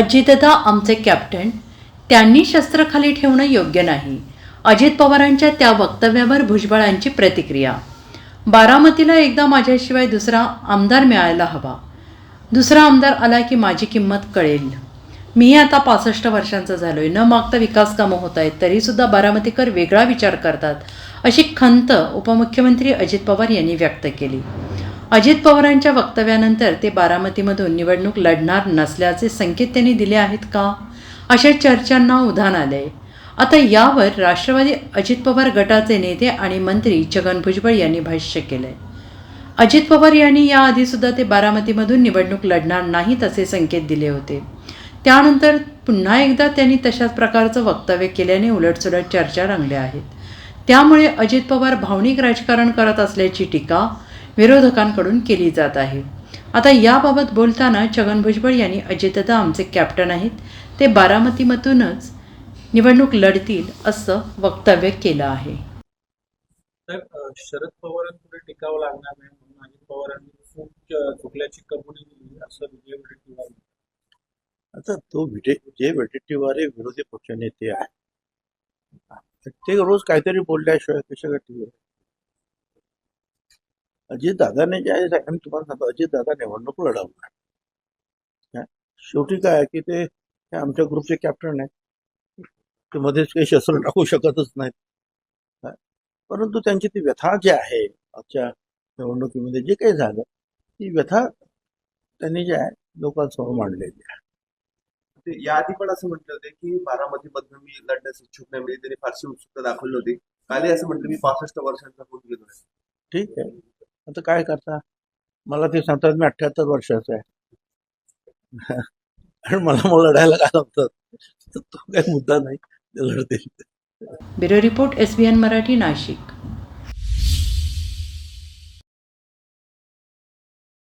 अजितदा आमचे कॅप्टन त्यांनी शस्त्र खाली ठेवणं योग्य नाही. अजित पवारांच्या त्या वक्तव्यावर भुजबळांची प्रतिक्रिया. बारामतीला एकदा माझ्याशिवाय दुसरा आमदार मिळायला हवा. दुसरा आमदार आला की माझी किंमत कळेल. मी आता पासष्ट वर्षांचा झालोय. न मागता विकास कामं होत आहेत तरीसुद्धा बारामतीकर वेगळा विचार करतात अशी खंत उपमुख्यमंत्री अजित पवार यांनी व्यक्त केली. अजित पवारांच्या वक्तव्यानंतर ते बारामतीमधून निवडणूक लढणार नसल्याचे संकेत त्यांनी दिले आहेत का? अशा चर्चांना उधाण आले आता यावर राष्ट्रवादी अजित पवार गटाचे नेते आणि मंत्री छगन भुजबळ यांनी भाष्य केलंय. अजित पवार यांनी याआधी सुद्धा ते बारामतीमधून निवडणूक लढणार नाहीत असे संकेत दिले होते. त्यानंतर पुन्हा एकदा त्यांनी तशाच प्रकारचं वक्तव्य केल्याने उलटसुलट चर्चा रंगल्या आहेत. त्यामुळे अजित पवार भावनिक राजकारण करत असल्याची टीका विरोधकांकडून केली जात आहे. आता याबाबत बोलताना छगन भुजबळ यांनी अजितदा आमचे कॅप्टन आहेत. ते बारामतीमधूनच निवडणूक लढतील असं वक्तव्य केलं आहे. तर शरद पवारांपुढे टिकावं लागणार नाही म्हणून अजित पवारांनी चूक अ, चुकल्याची कबुली दिली असं विजय वडेट्टीवार. आता तो विजय जे वडेट्टीवार हे विरोधी पक्षनेते आहे ते रोज काहीतरी बोलल्याशिवाय कशा टीव्हीवर अजित दादाने जे आहे मी तुम्हाला सांगतो अजित दादा निवडणूक लढवणार? शेवटी काय की ते आमच्या ग्रुपचे कॅप्टन आहेत. ते मध्येच काही शस्त्र टाकू शकतच नाहीत? परंतु त्यांची ती व्यथा जी आहे आजच्या निवडणुकीमध्ये जे काही झालं ती व्यथा त्यांनी जे आहे लोकांसमोर मांडलेली आहे. ते याआधी पण असं म्हटलं होते की बारामतीमधनं मी लढण्यास इच्छुक नाही म्हणजे त्यांनी फारशी उत्सुकता दाखवली होती. कालही असं म्हटलं मी पासष्ट वर्षांचा होऊन गेलो ठीक आहे. आता काय करता? मला ते सांगतात मी अठ्ठ्याहत्तर वर्षाचा आहे. आणि मला मग लढायला काय लागतात तो काही मुद्दा नाही. ते लढतील. Bureau report S B N Marathi Nashik.